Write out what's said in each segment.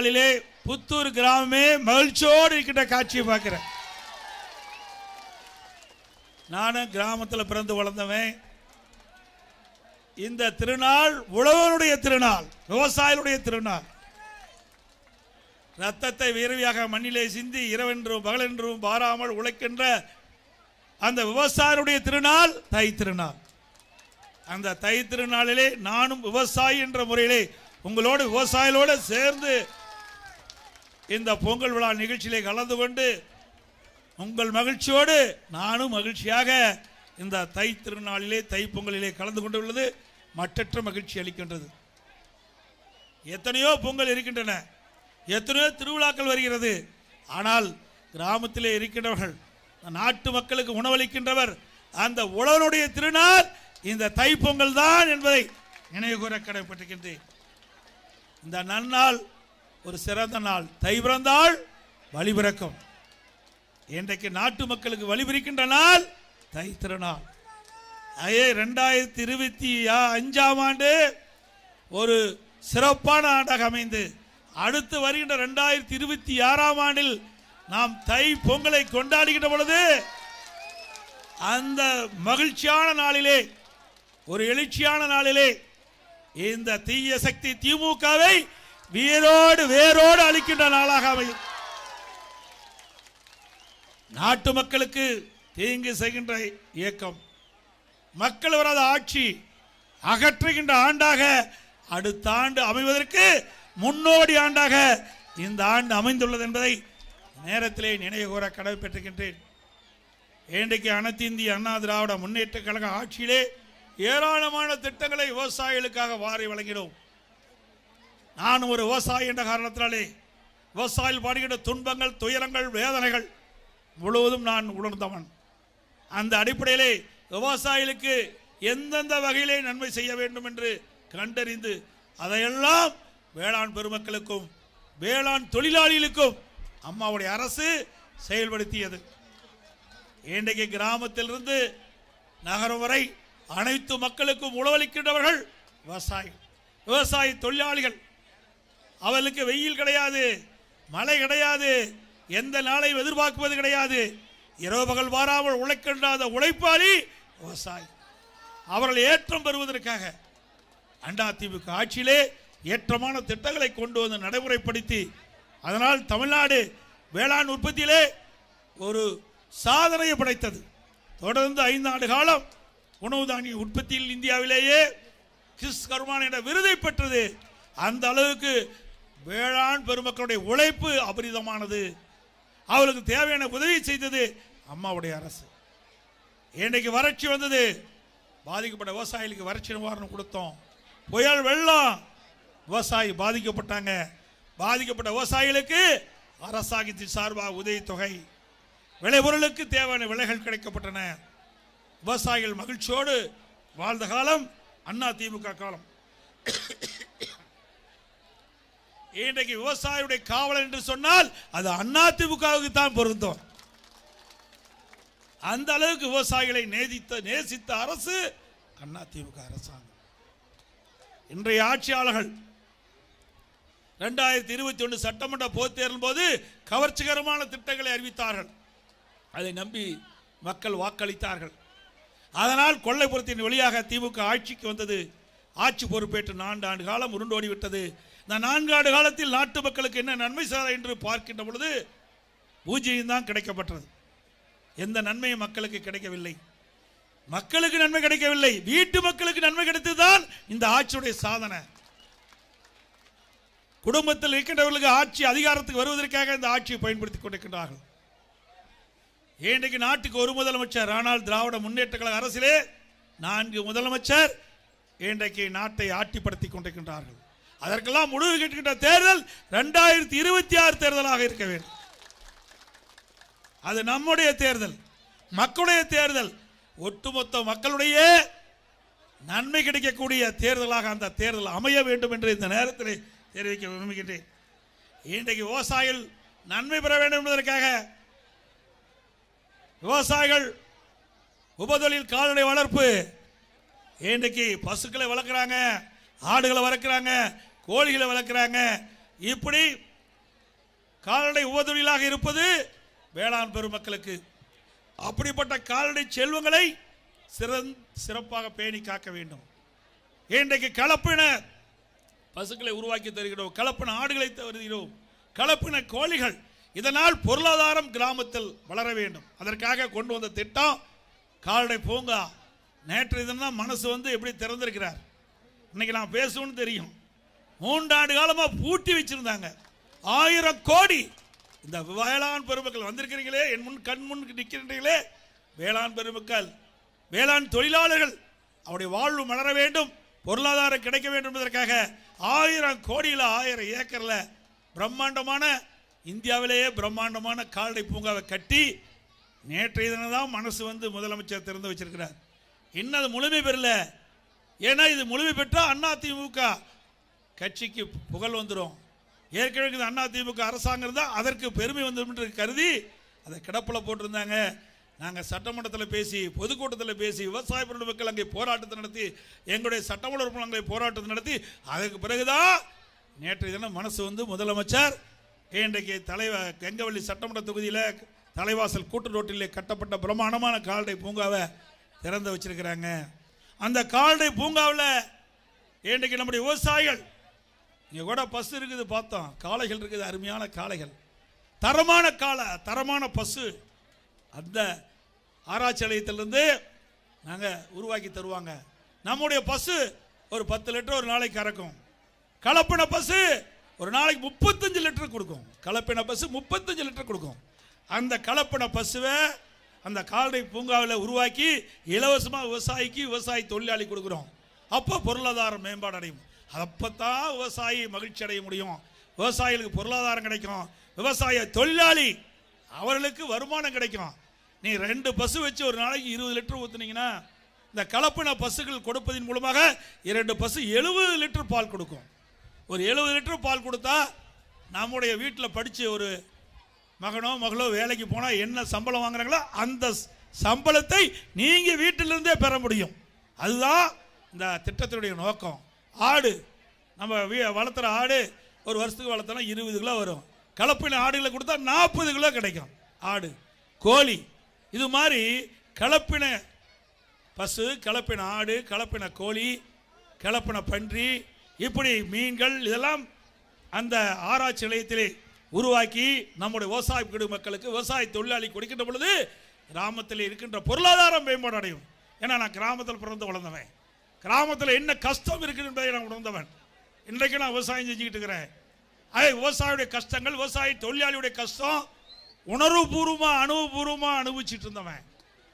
நாளிலே புத்தூர் கிராமமே மகிழ்ச்சியோடு இருக்கின்ற காட்சியை பார்க்கிறேன். நானும் கிராமத்தில் பிறந்து வளர்ந்தவன். இந்த திருநாள் உழவனுடைய திருநாள் விவசாயிகளுடைய திருநாள். ரத்தத்தை வீரவியாக மண்ணிலே சிந்தி இரவென்றும் பகலென்றும் பாராமல் உழைக்கின்ற அந்த விவசாயியுடைய திருநாள் தை திருநாள். அந்த தை திருநாளிலே நானும் விவசாயி என்ற முறையிலே உங்களோடு விவசாயிகளோடு சேர்ந்து இந்த பொங்கல் விழா நிகழ்ச்சியிலே கலந்து கொண்டு உங்கள் மகிழ்ச்சியோடு நானும் மகிழ்ச்சியாக இந்த தை திருநாளிலே தை பொங்கலிலே கலந்து கொண்டுள்ளது. மற்றற்ற மகிழ்ச்சி அளிக்கின்றது. எத்தனையோ பொங்கல் இருக்கின்றன. எத்தனையோ திருவிழாக்கள் வருகிறது. ஆனால் கிராமத்திலே இருக்கின்றவர்கள் நாட்டு மக்களுக்கு உணவளிக்கின்றவர் அந்த உழவனுடைய திருநாள் இந்த தைப்பொங்கல் தான் என்பதை நினைவுகூர கடமைப்பட்டிருக்கின்றேன். இந்த நன்னாள் ஒரு சிறந்த நாள். தை பிறந்தால் வழி பிறக்கும். இன்றைக்கு நாட்டு மக்களுக்கு வழி பிறக்கின்ற நாள் தை திருநாள். அதே ரெண்டாயிரத்தி இருபத்தி அஞ்சாம் ஆண்டு ஒரு சிறப்பான ஆண்டாக அமைந்து அடுத்து வருகின்ற ரெண்டாயிரத்தி இருபத்தி ஆறாம் ஆண்டில் நாம் தை பொங்கலை கொண்டாடுகின்ற பொழுது அந்த மகிழ்ச்சியான நாளிலே ஒரு எழுச்சியான நாளிலே இந்த தீய சக்தி திமுகவை வீரோடு வேரோடு அழிக்கின்ற நாளாக அமையும். நாட்டு மக்களுக்கு தீங்கு செய்கின்ற இயக்கம் மக்கள் வராத ஆட்சி அகற்றுகின்ற ஆண்டாக அடுத்த ஆண்டு அமைவதற்கு முன்னோடி ஆண்டாக இந்த ஆண்டு அமைந்துள்ளது என்பதை நேரத்திலே நினைவு கூற பெற்றுகின்றேன். இன்றைக்கு அனைத்து இந்திய அண்ணா திராவிட முன்னேற்ற கழக ஆட்சியிலே ஏராளமான திட்டங்களை விவசாயிகளுக்காக வாரி வழங்கினோம். நான் ஒரு விவசாயி என்ற காரணத்தினாலே விவசாயிகள் பாடுகின்ற துன்பங்கள் துயரங்கள் வேதனைகள் முழுவதும் நான் உணர்ந்தவன். அந்த அடிப்படையிலே விவசாயிகளுக்கு எந்தெந்த வகையிலே நன்மை செய்ய வேண்டும் என்று கண்டறிந்து அதையெல்லாம் வேளாண் பெருமக்களுக்கும் வேளாண் தொழிலாளிகளுக்கும் அம்மாவுடைய அரசு செயல்படுத்தியது. இன்றைக்கு கிராமத்திலிருந்து நகரம் வரை அனைத்து மக்களுக்கும் உணவளிக்கின்றவர்கள் விவசாயி. விவசாய தொழிலாளிகள். அவளுக்கு வெயில் கிடையாது மழை கிடையாது எந்த நாளையும் எதிர்பார்ப்பது கிடையாது. இரவு பகல் வாராமல் உழைக்கின்றாத உழைப்பாளி விவசாயி. அவர்கள் ஏற்றம் பெறுவதற்காக அண்டா ஆட்சியிலே ஏற்றமான திட்டங்களை கொண்டு வந்து நடைமுறைப்படுத்தி அதனால் தமிழ்நாடு வேளாண் உற்பத்தியிலே ஒரு சாதனையை படைத்தது. தொடர்ந்து ஐந்து ஆண்டு காலம் உணவு தானிய உற்பத்தியில் இந்தியாவிலேயே கிறிஸ் கருமான என்ற விருதை பெற்றது. அந்த அளவுக்கு வேளாண் பெருமக்களுடைய உழைப்பு அபரிதமானது. அவளுக்கு தேவையான உதவி செய்தது அம்மாவுடைய அரசு. இன்றைக்கு வறட்சி வந்தது. பாதிக்கப்பட்ட விவசாயிகளுக்கு வறட்சி நிவாரணம் கொடுத்தோம். புயல் வெள்ளம் விவசாயி பாதிக்கப்பட்டாங்க. பாதிக்கப்பட்ட விவசாயிகளுக்கு அரசாங்கத்தின் சார்பாக உதவித்தொகை. விளைபொருளுக்கு தேவையான விலைகள் கிடைக்கப்பட்டன. விவசாயிகள் மகிழ்ச்சியோடு வாழ்ந்த காலம் அண்ணா திமுக காலம். இன்றைக்கு விவசாயியுடைய காவலர் என்று சொன்னால் அது அண்ணா தான் பொருந்தும். அந்த அளவுக்கு விவசாயிகளை நேசித்த நேசித்த அரசு அண்ணா திமுக அரசாங்கம். இன்றைய ஆட்சியாளர்கள் ரெண்டாயிரத்தி இருபத்தி ஒன்று சட்டமன்ற பொதுத் தேர்தல் போது கவர்ச்சிகரமான திட்டங்களை அறிவித்தார்கள். அதை நம்பி மக்கள் வாக்களித்தார்கள். அதனால் கொள்ளைப்புறத்தின் வழியாக திமுக ஆட்சிக்கு வந்தது. ஆட்சி பொறுப்பேற்று நான்கு ஆண்டு காலம் உருண்டோடி விட்டது இந்த நான்கு காலத்தில் நாட்டு மக்களுக்கு என்ன நன்மை சார் என்று பார்க்கின்ற பொழுது பூஜ்ஜியம் தான் கிடைக்கப்பட்டது. எந்த நன்மையும் மக்களுக்கு கிடைக்கவில்லை. மக்களுக்கு நன்மை கிடைக்கவில்லை. வீட்டு மக்களுக்கு நன்மை கிடைத்ததுதான் இந்த ஆட்சியுடைய சாதனை. குடும்பத்தில் இருக்கின்றவர்களுக்கு ஆட்சி அதிகாரத்துக்கு வருவதற்காக இந்த ஆட்சியை பயன்படுத்திக் கொண்டிருக்கின்றார்கள். இன்றைக்கு நாட்டுக்கு ஒரு முதலமைச்சர் ஆனால் திராவிட முன்னேற்ற கழக அரசிலே நான்கு முதலமைச்சர் இன்றைக்கு நாட்டை ஆட்டிப்படுத்திக் கொண்டிருக்கின்றார்கள். அதற்கெல்லாம் முடிவு கேட்கின்ற தேர்தல் ரெண்டாயிரத்தி இருபத்தி ஆறு தேர்தலாக இருக்க வேண்டும். அது நம்முடைய தேர்தல் மக்களுடைய தேர்தல் ஒட்டுமொத்த மக்களுடைய நன்மை கிடைக்கக்கூடிய தேர்தலாக அந்த தேர்தல் அமைய வேண்டும் என்று இந்த நேரத்தில் தெரிவிக்க விரும்புகின்றேன். இன்றைக்கு விவசாயிகள் நன்மை பெற வேண்டும் என்பதற்காக விவசாயிகள் உபதொழில் கால்நடை வளர்ப்பு இன்றைக்கு பசுக்களை வளர்க்குறாங்க ஆடுகளை வளர்க்குறாங்க கோழிகளை வளர்க்குறாங்க. இப்படி கால்நடை உபதொழிலாக இருப்பது வேளாண் பெருமக்களுக்கு. அப்படிப்பட்ட கால்நடை செல்வங்களை சிறந் சிறப்பாக பேணி காக்க வேண்டும். இன்றைக்கு கலப்பின பசுக்களை உருவாக்கி தருகிறோம். கலப்பின ஆடுகளை தருகிறோம். கலப்பின கோழிகள் இதனால் பொருளாதாரம் கிராமத்தில் வளர வேண்டும். அதற்காக கொண்டு வந்த திட்டம் கால்நடை பூங்கா. நேற்று தினம் மனசு வந்து எப்படி திறந்திருக்கிறார். இன்னைக்கு நான் பேசுவேன்னு தெரியும். மூன்றாண்டு காலமாக பூட்டி வச்சிருந்தாங்க. ஆயிரம் கோடி. இந்த வேளாண் பெருமக்கள் வந்திருக்கிறீங்களே என் முன் கண் முன் நிற்கின்றீங்களே வேளாண் பெருமக்கள் வேளாண் தொழிலாளர்கள் அவருடைய வாழ்வு மலர வேண்டும் பொருளாதாரம் கிடைக்க வேண்டும் என்பதற்காக ஆயிரம் கோடியில் ஆயிரம் ஏக்கரில் பிரம்மாண்டமான இந்தியாவிலேயே பிரம்மாண்டமான கால்நடை பூங்காவை கட்டி நேற்றைய தினம் தான் மனசு வந்து முதலமைச்சர் திறந்து வச்சிருக்கிறார். இன்னும் அது முழுமை பெறல. ஏன்னா இது முழுமை பெற்றால் அண்ணா கட்சிக்கு புகழ் வந்துடும் ஏற்கனவே அண்ணா திமுக அரசாங்கம் தான் அதற்கு பெருமை வந்துடும் என்று கருதி அதை கிடப்பில் போட்டிருந்தாங்க. நாங்கள் சட்டமன்றத்தில் பேசி பொதுக்கூட்டத்தில் பேசி விவசாய பொருள் மக்கள் அங்கே போராட்டத்தை நடத்தி எங்களுடைய சட்டமன்ற உறுப்பினர்களை போராட்டத்தை நடத்தி அதற்கு பிறகுதான் நேற்றைய தினம் மனசு வந்து முதலமைச்சர் இன்றைக்கு தலைவர் கெங்கவள்ளி சட்டமன்ற தொகுதியில் தலைவாசல் கூட்டு ரோட்டிலே கட்டப்பட்ட பிரமாண்டமான கால்நடை பூங்காவை திறந்து வச்சிருக்கிறாங்க. அந்த கால்நடை பூங்காவில் இன்றைக்கு நம்முடைய விவசாயிகள் இங்கே கூட பசு இருக்குது பார்த்தோம். காளைகள் இருக்குது அருமையான காளைகள். தரமான காளை தரமான பசு அந்த ஆராய்ச்சி நிலையத்திலேருந்து நாங்கள் உருவாக்கி தருவாங்க. நம்முடைய பசு ஒரு பத்து லிட்டர் ஒரு நாளைக்கு கறக்கும். கலப்பின பசு ஒரு நாளைக்கு முப்பத்தஞ்சு லிட்டர் கொடுக்கும். கலப்பின பசு முப்பத்தஞ்சு லிட்டர் கொடுக்கும். அந்த கலப்பின பசுவை அந்த கால்நடை பூங்காவில் உருவாக்கி இலவசமாக விவசாயிக்கு விவசாயி தொழிலாளி கொடுக்குறோம். அப்போ பொருளாதார மேம்பாடு அடையும். அப்போ தான் விவசாயி மகிழ்ச்சி அடைய முடியும். விவசாயிகளுக்கு பொருளாதாரம் கிடைக்கும் விவசாய தொழிலாளி அவர்களுக்கு வருமானம் கிடைக்கும் நீ ரெண்டு பசு வச்சு ஒரு நாளைக்கு இருபது லிட்டர் ஊற்றுனீங்கன்னா இந்த கலப்பின பசுகள் கொடுப்பதன் மூலமாக இரண்டு பசு எழுபது லிட்டர் பால் கொடுக்கும். ஒரு எழுபது லிட்டர் பால் கொடுத்தா நம்முடைய வீட்டில் படித்து ஒரு மகனோ மகளோ வேலைக்கு போனால் என்ன சம்பளம் வாங்குறாங்களோ அந்த சம்பளத்தை நீங்கள் வீட்டிலிருந்தே பெற முடியும். அதுதான் இந்த திட்டத்தினுடைய நோக்கம். ஆடு. நம்ம வீ வளர்த்துற ஆடு ஒரு வருஷத்துக்கு வளர்த்தோன்னா இருபது கிலோ வரும். கலப்பின ஆடுகளை கொடுத்தா நாற்பது கிலோ கிடைக்கும். ஆடு. கோழி. இது மாதிரி கலப்பின பசு கலப்பின ஆடு கலப்பின கோழி கலப்பின பன்றி இப்படி மீன்கள் இதெல்லாம் அந்த ஆராய்ச்சி நிலையத்திலே உருவாக்கி நம்முடைய விவசாய குடி மக்களுக்கு விவசாய தொழிலாளி கொடுக்கின்ற பொழுது கிராமத்தில் இருக்கின்ற பொருளாதாரம் மேம்பாடு அடையும். ஏன்னா நான் கிராமத்தில் பிறந்து வளர்ந்தவன். கிராமத்தில் என்ன கஷ்டம் இருக்குது என்பதை நான் உணர்ந்தவன். இன்றைக்கு நான் விவசாயம் செஞ்சுக்கிட்டு இருக்கிறேன். அது விவசாயியுடைய கஷ்டங்கள் விவசாய தொழிலாளியுடைய கஷ்டம் உணர்வுபூர்வமாக அனுபவபூர்வமாக அனுபவிச்சுட்டு இருந்தவன்.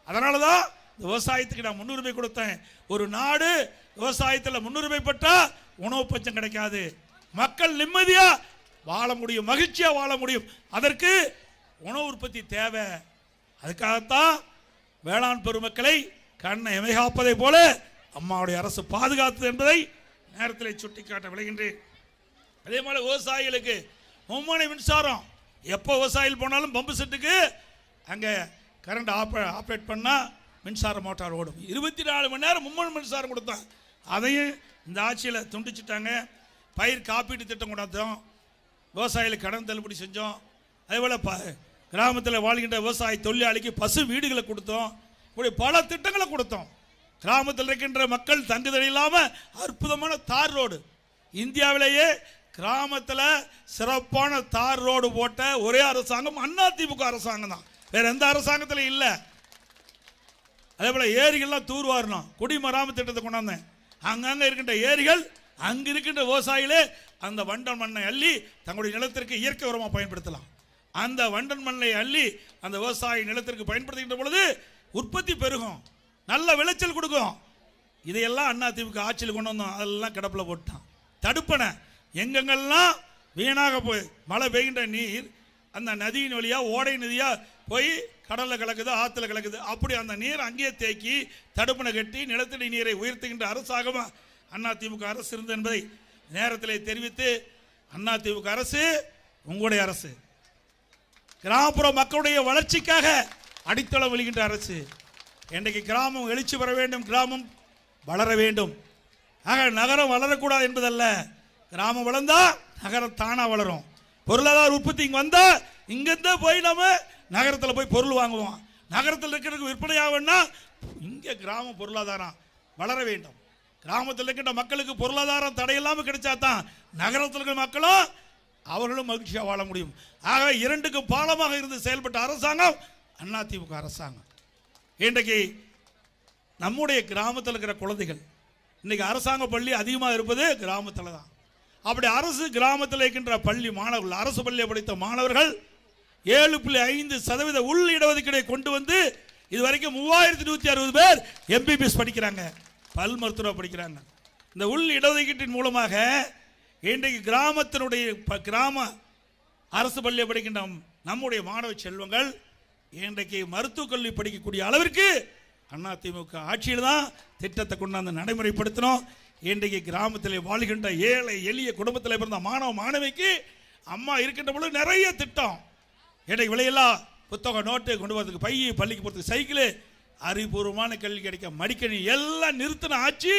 அதனால தான் இந்த விவசாயத்துக்கு நான் முன்னுரிமை கொடுத்தேன். ஒரு நாடு விவசாயத்தில் முன்னுரிமை பெற்றால் உணவு பச்சம் கிடைக்காது. மக்கள் நிம்மதியாக வாழ முடியும் மகிழ்ச்சியாக வாழ முடியும். அதற்கு உணவு உற்பத்தி தேவை. அதுக்காகத்தான் வேளாண் பெருமக்களை கண்ணை எமைகாப்பதை போல அம்மாவுடைய அரசு பாதுகாத்தது என்பதை நேரத்தில் சுட்டிக்காட்ட விளைகின்றேன் அதே மாதிரி விவசாயிகளுக்கு மும்முனை மின்சாரம். எப்போ விவசாயிகள் போனாலும் பம்பு செட்டுக்கு அங்கே கரண்ட் ஆப்ப ஆப்ரேட் பண்ணால் மின்சார மோட்டார் ஓடும். இருபத்தி நாலு மணி நேரம் மும்மணி மின்சாரம் கொடுத்தான் அதையும் இந்த ஆட்சியில் துண்டிச்சிட்டாங்க. பயிர் காப்பீட்டு திட்டம் கொண்டாந்தோம் விவசாயிகளுக்கு கடன் தள்ளுபடி செஞ்சோம். அதேபோல் ப கிராமத்தில் வாழ்கின்ற விவசாய தொழிலாளிக்கு பசு வீடுகளை கொடுத்தோம். இப்படி பல திட்டங்களை கொடுத்தோம். கிராமத்தில் இருக்கின்ற மக்கள் தங்குதல் இல்லாமல் அற்புதமான தார் ரோடு. இந்தியாவிலேயே கிராமத்தில் சிறப்பான தார் ரோடு போட்ட ஒரே அரசாங்கம் அதிமுக அரசாங்கம் தான். வேற எந்த அரசாங்கத்தில் இல்லை. அதே போல் ஏரிகள்லாம் தூர்வாரணும் குடிமராமத்து திட்டத்தை கொண்டாந்தேன் அங்கங்கே இருக்கின்ற ஏரிகள் அங்க இருக்கின்ற விவசாயிகளே அந்த வண்டன் மண்ணை அள்ளி தங்களுடைய நிலத்திற்கு இயற்கை உரமாக பயன்படுத்தலாம். அந்த வண்டன் மண்ணை அள்ளி அந்த விவசாய நிலத்திற்கு பயன்படுத்துகின்ற பொழுது உற்பத்தி பெருகும். நல்ல விளைச்சல் கொடுக்கும். இதையெல்லாம் அண்ணா திமுக ஆட்சியில் கொண்டு வந்தோம். அதெல்லாம் கிடப்பில் போட்டான். தடுப்பனை எங்கெங்கெல்லாம் வீணாக போய் மழை பெய்கின்ற நீர் அந்த நதியின் வழியாக ஓடை நதியாக போய் கடலில் கலக்குது ஆற்றுல கலக்குது அப்படி அந்த நீர் அங்கேயே தேக்கி தடுப்பணை கட்டி நிலத்தடி நீரை உயர்த்துகின்ற அரசாகவும் அண்ணா திமுக அரசு இருந்தது என்பதை நேரத்திலே தெரிவித்து அண்ணா திமுக அரசு உங்களுடைய அரசு. கிராமப்புற மக்களுடைய வளர்ச்சிக்காக அடித்தளம் விழுகின்ற அரசு. இன்றைக்கு கிராமம் எழுச்சி பெற வேண்டும் கிராமம் வளர வேண்டும். ஆக நகரம் வளரக்கூடாது என்பதல்ல. கிராமம் வளர்ந்தா நகரம் தானாக வளரும். பொருளாதார உற்பத்தி இங்கே வந்தால் இங்கேருந்தே போய் நம்ம நகரத்தில் போய் பொருள் வாங்குவோம். நகரத்தில் இருக்கிறதுக்கு விற்பனை ஆகணும்னா இங்கே கிராம பொருளாதாரம் வளர வேண்டும். கிராமத்தில் இருக்கின்ற மக்களுக்கு பொருளாதாரம் தடையில்லாமல் கிடைச்சா தான் நகரத்தில் இருக்கிற மக்களும் அவர்களும் மகிழ்ச்சியாக வாழ முடியும். ஆக இரண்டுக்கும் பாலமாக இருந்து செயல்பட்ட அரசாங்கம் அதிமுக அரசாங்கம். இன்றைக்கு நம்முடைய கிராமத்தில் இருக்கிற குழந்தைகள் இன்றைக்கி அரசாங்க பள்ளி அதிகமாக இருப்பது கிராமத்தில் தான். அப்படி அரசு கிராமத்தில் இருக்கின்ற பள்ளி மாணவர்கள் அரசு பள்ளியை படித்த மாணவர்கள் ஏழு புள்ளி ஐந்து சதவீத உள் இடஒதுக்கீடை கொண்டு வந்து இது வரைக்கும் மூவாயிரத்தி நூற்றி அறுபது பேர் எம்பிபிஎஸ் படிக்கிறாங்க. பல் மருத்துவம் படிக்கிறாங்க. இந்த உள் இடஒதுக்கீட்டின் மூலமாக இன்றைக்கு கிராமத்தினுடைய ப- கிராம அரசு பள்ளியை படிக்கின்ற நம்முடைய மாணவ செல்வங்கள் இன்றைக்கு மருத்துவக் கல்வி படிக்கக்கூடிய அளவிற்கு அதிமுக ஆட்சியில் தான் திட்டத்தை கொண்டாந்து நடைமுறைப்படுத்தினோம். இன்றைக்கு கிராமத்தில் வாழ்கின்ற ஏழை எளிய குடும்பத்தில் பிறந்த மாணவ மாணவிக்கு அம்மா இருக்கின்ற பொழுது நிறைய திட்டம். இன்றைக்கு விலையெல்லாம் புத்தகம் நோட்டு கொண்டு வரதுக்கு பைய பள்ளிக்கு போகிறதுக்கு சைக்கிள் அறிவுபூர்வமான கல்வி கிடைக்க மடிக்கணி எல்லாம் நிறுத்தின ஆட்சி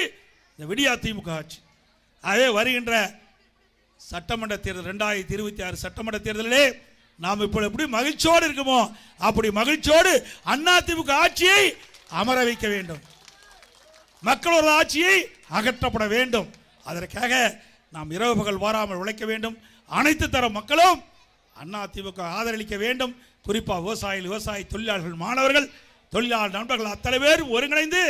இந்த விடியா திமுக ஆட்சி. அதே வருகின்ற சட்டமன்ற தேர்தல் ரெண்டாயிரத்தி இருபத்தி ஆறு சட்டமன்ற தேர்தலிலே நாம் இப்போ எப்படி மகிழ்ச்சியோடு இருக்குமோ அப்படி மகிழ்ச்சியோடு அதிமுக ஆட்சியை அமர வைக்க வேண்டும். மக்களோட ஆட்சியை அகற்றப்பட வேண்டும். அதற்காக நாம் இரவு பகல் வாராமல் உழைக்க வேண்டும். அனைத்து தர மக்களும் அதிமுக ஆதரவளிக்க வேண்டும். குறிப்பாக விவசாயிகள் விவசாய தொழிலாளர்கள் மாணவர்கள் தொழிலாளர் நண்பர்கள் அத்தனை பேரும் ஒருங்கிணைந்து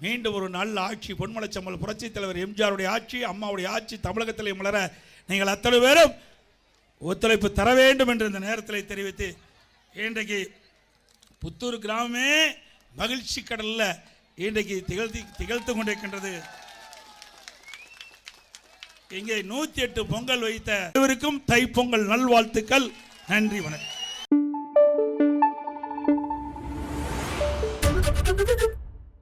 மீண்டும் ஒரு நல்ல ஆட்சி பொன்மலைச்சம்பல் புரட்சித் தலைவர் எம்ஜிஆருடைய ஆட்சி அம்மாவுடைய ஆட்சி தமிழகத்திலே மலர நீங்கள் அத்தனை பேரும் ஒத்துழைப்பு தர வேண்டும் என்று இந்த நேரத்தில் தெரிவித்து இன்றைக்கு புத்தூர் கிராமமே மகிழ்ச்சி கடலில் இன்றைக்கு திகழ்த்தி திகழ்த்து கொண்டிருக்கின்றது. இங்கே நூற்றி எட்டு பொங்கல் வைத்த அனைவருக்கும் தைப்பொங்கல் நல்வாழ்த்துக்கள். நன்றி வணக்கம்.